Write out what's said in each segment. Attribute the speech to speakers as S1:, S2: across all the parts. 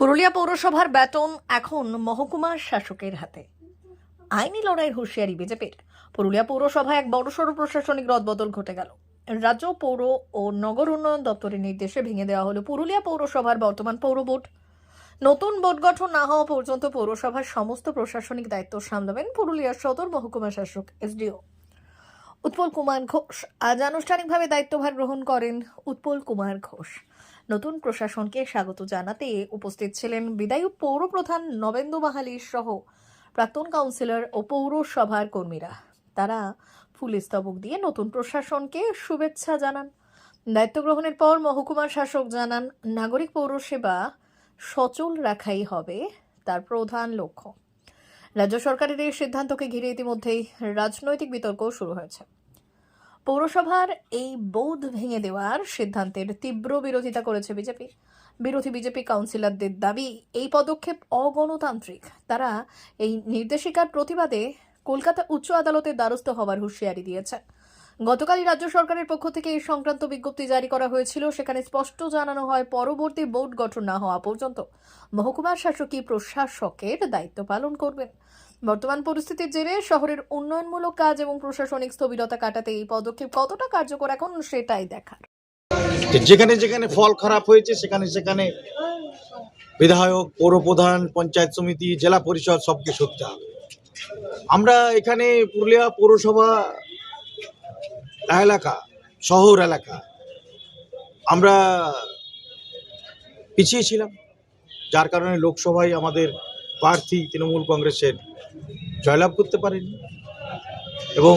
S1: পুরুলিয়া পৌরসভার ব্যাটন এখন মহকুমার শাসকের হাতে। আইনি লড়াইয়ের হুঁশিয়ারি বিজেপির। পুরুলিয়া পৌরসভায় এক বড়সড় প্রশাসনিক রদবদল ঘটে গেল। রাজ্য, পৌর ও নগর উন্নয়ন দপ্তরের নির্দেশে ভেঙে দেওয়া হলো পুরুলিয়া পৌরসভার বর্তমান পৌর বোর্ড। নতুন বোর্ড গঠন না হওয়া পর্যন্ত পৌরসভার সমস্ত প্রশাসনিক দায়িত্ব সামলাবেন পুরুলিয়ার সদর মহকুমা শাসক এসডিও। উৎপল কুমার ঘোষ আজ আনুষ্ঠানিকভাবে দায়িত্বভার গ্রহণ করেন উৎপল কুমার ঘোষ। নতুন প্রশাসনকে স্বাগত জানাতে উপস্থিত ছিলেন বিদায়ী পৌর প্রধান নবেন্দু মাহালি সহ প্রাক্তন কাউন্সিলর ও পৌরসভার কর্মীরা। তারা ফুল স্তবক দিয়ে নতুন প্রশাসনকে শুভেচ্ছা জানান। দায়িত্ব গ্রহণের পর মহকুমার শাসক জানান, নাগরিক পৌরসেবা সচল রাখাই হবে তার প্রধান লক্ষ্য। রাজ্য সরকারের এই সিদ্ধান্তকে ঘিরে ইতিমধ্যেই রাজনৈতিক বিতর্ক শুরু হয়েছে। পৌরসভার এই বোধ ভেঙে দেওয়ার সিদ্ধান্তের তীব্র বিরোধিতা করেছে বিজেপি। বিরোধী বিজেপি কাউন্সিলরদের দাবি, এই পদক্ষেপ অগণতান্ত্রিক। তারা এই নির্দেশিকার প্রতিবাদে কলকাতা উচ্চ আদালতের দ্বারস্থ হওয়ার হুঁশিয়ারি দিয়েছে গতকালই রাজ্য সরকারের পক্ষ থেকে এই সংক্রান্ত বিজ্ঞপ্তি জারি করা হয়েছিল। সেখানে স্পষ্ট জানানো হয়, পরবর্তী বোর্ড গঠন না হওয়া পর্যন্ত মহকুমার শাসকই প্রশাসকের দায়িত্ব পালন করবেন। বর্তমান পরিস্থিতির জেরে শহরের উন্নয়নমূলক কাজ এবং প্রশাসনিক স্থবিরতা কাটাতে এই পদক্ষেপ কতটা কার্যকর এখন সেটাই দেখার।
S2: যেখানে যেখানে ফল খারাপ হয়েছে, সেখানে সেখানে বিধায়ক, পৌরপ্রধান, পঞ্চায়েত সমিতি, জেলা পরিষদ সবকে সরতে হবে। আমরা এখানে পুরুলিয়া পৌরসভা এলাকা, শহর এলাকা, আমরা পিছিয়ে ছিলাম। যার কারণে লোকসভায় আমাদের প্রার্থী তৃণমূল কংগ্রেসের জয়লাভ করতে পারেনি এবং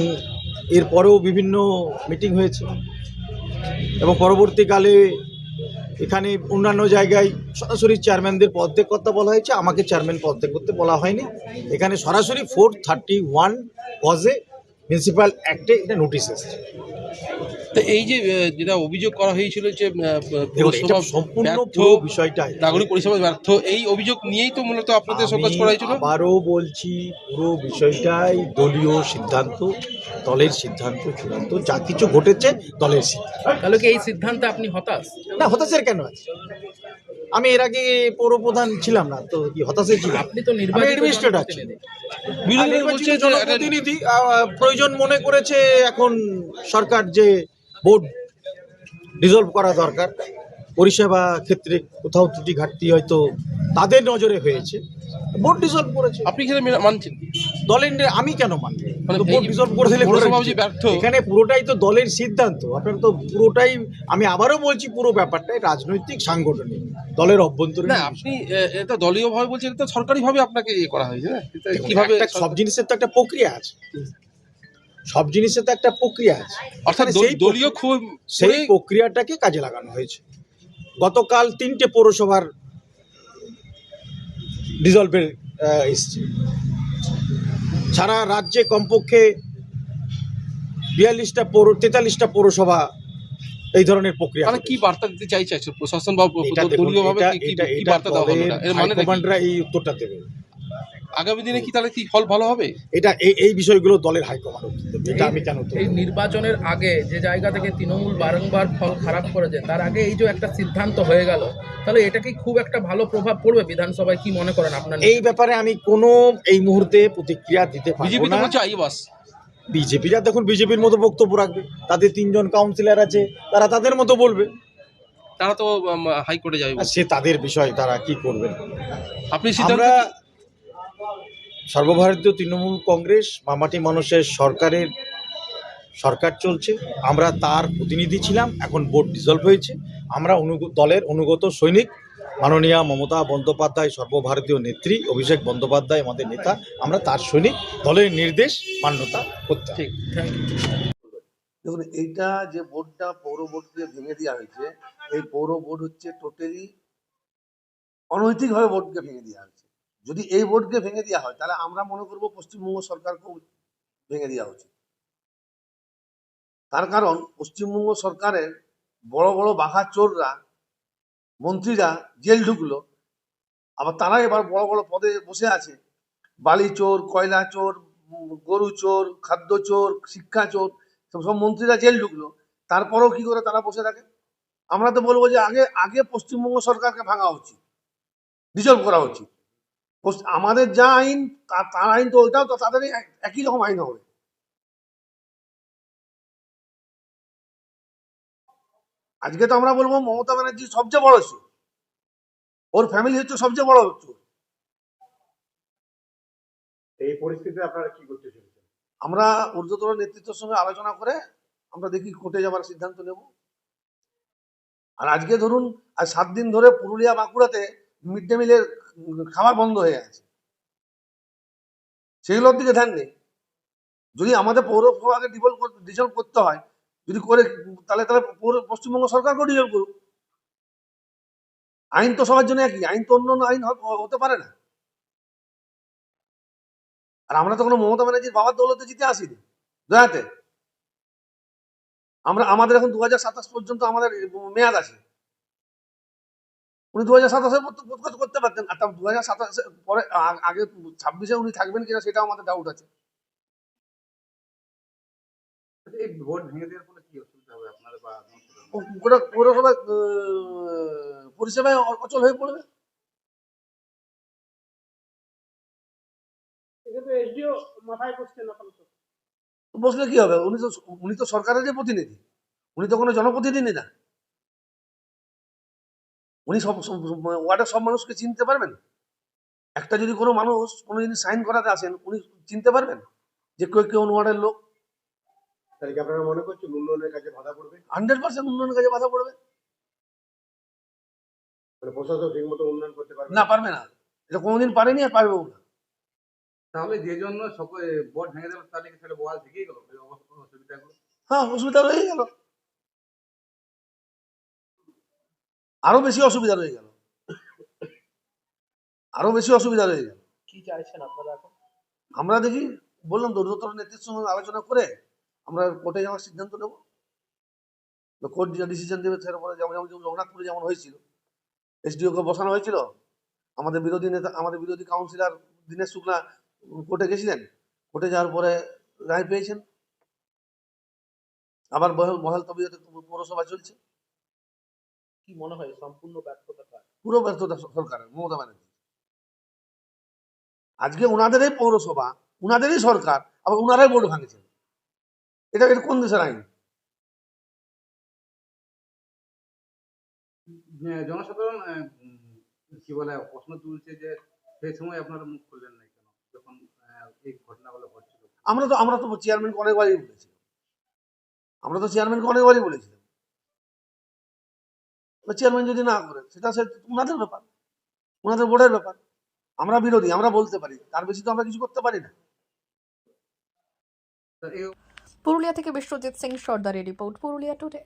S2: এরপরেও বিভিন্ন মিটিং হয়েছে এবং পরবর্তীকালে এখানে অন্যান্য জায়গায় সরাসরি চেয়ারম্যানদের পদ থেকে কথা বলা হয়েছে। আমাকে চেয়ারম্যান পদ থেকে করতে বলা হয়নি। এখানে সরাসরি ফোর থার্টি ওয়ান কজে মিউনিসিপ্যাল অ্যাক্টে এটা নোটিশ এসেছে।
S3: তো এই যে যেটা অভিযোগ করা হয়েছিল যে পৌরসভা
S2: সম্পূর্ণ বিষয়টা
S3: নাগরিক পরিষেবা ব্যর্থ এই অভিযোগ নিয়েই তো মূলত আপনাদের শোকজ করা হয়েছিল?
S2: আবারও বলছি পুরো বিষয়টাই দলীয় সিদ্ধান্ত দলের সিদ্ধান্ত চূড়ান্ত যা কিছু ঘটেছে দলের সিদ্ধান্ত।
S4: তাহলে কি এই সিদ্ধান্তে আপনি হতাশ?
S2: না হতাশের কেন আছে? আমি এর আগে পৌরপ্রধান ছিলাম না তো কি হতাশে ছিলাম?
S4: আপনি তো নির্বাচিত
S2: administrator
S4: জনপ্রতিনিধি।
S3: বলছে
S2: জনপ্রতিনিধি আহ, প্রয়োজন মনে করেছে এখন সরকার যে বোর্ড রিজলভ করা দরকার পরিষেবা ক্ষেত্রে কোথাও ত্রুটি ঘাটতি হয়তো তাদের নজরে হয়েছে। বোর্ড রিজলভ করেছে।
S3: আপনি সেটা মানছেন?
S2: দলের আমি কেন মানব?
S3: মানে।
S2: এখানে পুরোটাই তো দলের সিদ্ধান্ত। আপনার তো পুরোটাই আমি আবারও বলছি পুরো ব্যাপারটাই রাজনৈতিক সাংগঠনিক দলের অভ্যন্তরীণ
S3: না আপনি এটা দলীয় ভাবে বলছেন এটা সরকারি ভাবে আপনাকে ইয়ে করা হয়েছে কীভাবে
S2: একটা সব জিনিসের তো একটা প্রক্রিয়া আছে। সব জিনিসের তো একটা প্রক্রিয়া আছে।
S3: অর্থাৎ
S2: মানে সেই
S3: দলীয় খুব
S2: সেই প্রক্রিয়াটাকে কাজে লাগানো হয়েছে। গতকাল তিনটে পৌরসভার ডিজলভের এসছে। সারা রাজ্যে কমপক্ষে বিয়াল্লিশটা পৌর তেতাল্লিশটা পৌরসভা এই ধরনের প্রক্রিয়া
S3: কি বার্তা দিতে চাইছে? প্রশাসন বা কি বার্তা দেওয়া মানে
S2: এই উত্তরটা দেবে।
S3: আগামী দিনে কি তাহলে কি ফল ভালো হবে?
S2: এটা এই এই বিষয়গুলো দলের হাইকমান্ড এটা আমি কেন
S4: এই নির্বাচনের আগে যে জায়গা থেকে তৃণমূল বারংবার ফল খারাপ করেছে তার আগে এই যে একটা সিদ্ধান্ত হয়ে গেল তাহলে এটা কি খুব একটা ভালো প্রভাব পড়বে বিধানসভায়? কি মনে করেন আপনার?
S2: এই ব্যাপারে আমি কোনো এই মুহূর্তে প্রতিক্রিয়া দিতে পারব
S3: বিজেপি তো
S2: না।
S3: বলছে আই বাস।
S2: বিজেপিরা দেখুন বিজেপির মতো বক্তব্য রাখবে। তাদের তিনজন কাউন্সিলর আছে তারা তাদের মতো বলবে।
S3: তারা তো হাইকোর্টে যাবে
S2: সে তাদের বিষয় তারা কি করবেন
S3: আপনি সিদ্ধান্ত
S2: সর্বভারতীয় তৃণমূল কংগ্রেস মামাটি মানুষের সরকারের সরকার চলছে। আমরা তার প্রতিনিধি ছিলাম এখন বোর্ড ডিজলভ হয়েছে। আমরা দলের অনুগত সৈনিক মাননীয়া মমতা বন্দ্যোপাধ্যায় সর্বভারতীয় নেত্রী অভিষেক বন্দ্যোপাধ্যায় আমাদের নেতা আমরা তার সৈনিক দলের নির্দেশ মান্যতা করতে।
S5: দেখুন এইটা যে বোর্ডটা পৌর বোর্ডকে ভেঙে দেওয়া হয়েছে এই পৌর বোর্ড হচ্ছে টোটালি অনৈতিকভাবে বোর্ডকে ভেঙে দেওয়া হয়েছে। যদি এই বোর্ডকে ভেঙে দেওয়া হয়, তাহলে আমরা মনে করব পশ্চিমবঙ্গ সরকারকেও ভেঙে দেওয়া উচিত। তার কারণ, পশ্চিমবঙ্গ সরকারের বড় বড় বাঘা চোররা, মন্ত্রীরা জেল ঢুকলো। আবার তারা এবার বড় বড় পদে বসে আছে। বালি চোর, কয়লা চোর গরু চোর, খাদ্য চোর, শিক্ষা চোর সব মন্ত্রীরা জেল ঢুকলো। তারপরেও কি করে তারা বসে থাকে? আমরা তো বলব যে আগে আগে পশ্চিমবঙ্গ সরকারকে ভাঙা উচিত, ডিজলভ করা উচিত। আমাদের যা আইন তার আইন তো ওইটাও তো তাদের এক- একই রকম আইন হবে। আজকে তো আমরা বলব মমতা ব্যানার্জি সবচেয়ে বড় চোর। ওর ফ্যামিলি হচ্ছে সবচেয়ে বড় চোর।
S2: এই পরিস্থিতিতে আপনারা কি করতে চলেছেন?
S5: আমরা ঊর্ধ্বতন নেতৃত্বের সঙ্গে আলোচনা করে আমরা দেখি কোর্টে যাবার সিদ্ধান্ত নেব। আর আজকে ধরুন আর সাত দিন ধরে পুরুলিয়া বাঁকুড়াতে মিড ডে মিলের খাবার বন্ধ হয়ে আছে সেগুলোর দিকে ধ্যান নেই? যদি আমাদের পৌরসভাকে ডিভল ডিজলভ করতে হয়, যদি করে, তাহলে তাহলে পৌর, পশ্চিমবঙ্গ সরকারকেও ডিজলভ করুক। আইন তো সবার জন্য একই, আইন তো অন্য আইন হতে পারে না। আর আমরা তো কোনো মমতা ব্যানার্জির বাবার দৌলতে জিতে আসিনি। দয়াতে। আমরা, আমাদের এখন দু পর্যন্ত আমাদের মেয়াদ আছে। উনি দু হাজার সাতাশে করতে পারতেন। আর দু হাজার সাতাশে পরে আগে ছাব্বিশে উনি থাকবেন কিনা সেটাও আমাদের ডাউট আছে। আহ, পরিষেবায় অচল হয়ে পড়বে? বসলে কি হবে? উনি তো উনি তো সরকারের প্রতিনিধি। উনি তো কোনো জনপ্রতিনিধি না। উনি সব ওয়ার্ডের সব মানুষকে চিনতে পারবেন? একটা যদি কোনো মানুষ কোনো জিনিস সাইন করাতে আসেন উনি চিনতে পারবেন যে কেউ কেউ ওয়ার্ডের লোক?
S2: তাহলে আপনারা মনে করছেন উন্নয়নের কাজে বাধা পড়বে?
S5: হান্ড্রেড পার্সেন্ট উন্নয়নের কাজে বাধা পড়বে।
S2: প্রশাসন ঠিক মতো উন্নয়ন করতে পারবে
S5: না পারবে না। এটা কোনোদিন পারেনি আর পারবেও না
S6: তাহলে যে জন্য সকল ভোট ভেঙে তাহলে তাহলে থেকেই গেল? অসুবিধাগুলো?
S5: হ্যাঁ অসুবিধা রয়ে গেল। আরও বেশি অসুবিধা রয়ে গেল। আরও বেশি অসুবিধা রয়ে গেল।
S4: কি চাইছেন আপনারা এখন?
S5: আমরা দেখি বললাম ঊর্ধ্বতন নেতৃত্বের সঙ্গে আলোচনা করে আমরা কোর্টে যাওয়ার সিদ্ধান্ত নেব। কোর্ট যে ডিসিশন দেবে তারপরে যেমন যেমন রঘুনাথপুরে যেমন হয়েছিল এসডিওকে বসানো হয়েছিল আমাদের বিরোধী নেতা আমাদের বিরোধী কাউন্সিলর দীনেশ শুক্লা কোর্টে গেছিলেন কোর্টে যাওয়ার পরে রায় পেয়েছেন। আবার বহাল বহাল তবিয়তে পৌরসভা চলছে।
S4: কি মনে হয় সম্পূর্ণ ব্যর্থতা কার?
S5: পুরো ব্যর্থতা সরকারের মমতা ব্যানার্জি। আজকে ওনাদেরই পৌরসভা ওনাদেরই সরকার আবার ওনারাই ভোট ভাঙছেন এটা এটা কোন দেশের আইন?
S6: হ্যাঁ, জনসাধারণ আহ, কি বলে প্রশ্ন তুলছে যে সেই সময় আপনারা মুখ খুললেন না কেন? যখন আহ, এই ঘটনাগুলো ঘটছিল।
S5: আমরা তো আমরা তো চেয়ারম্যানকে অনেকবারই বলেছিলাম আমরা তো চেয়ারম্যানকে অনেকবারই বলেছিলাম। চেয়ারম্যান যদি না করে সেটা সে ওনাদের ব্যাপার ওনাদের বোর্ডের ব্যাপার। আমরা বিরোধী, আমরা বলতে পারি, তার বেশি তো আমরা কিছু করতে পারি না।
S1: পুরুলিয়া থেকে বিশ্বজিৎ সিং সর্দারের রিপোর্ট, পুরুলিয়া টুডে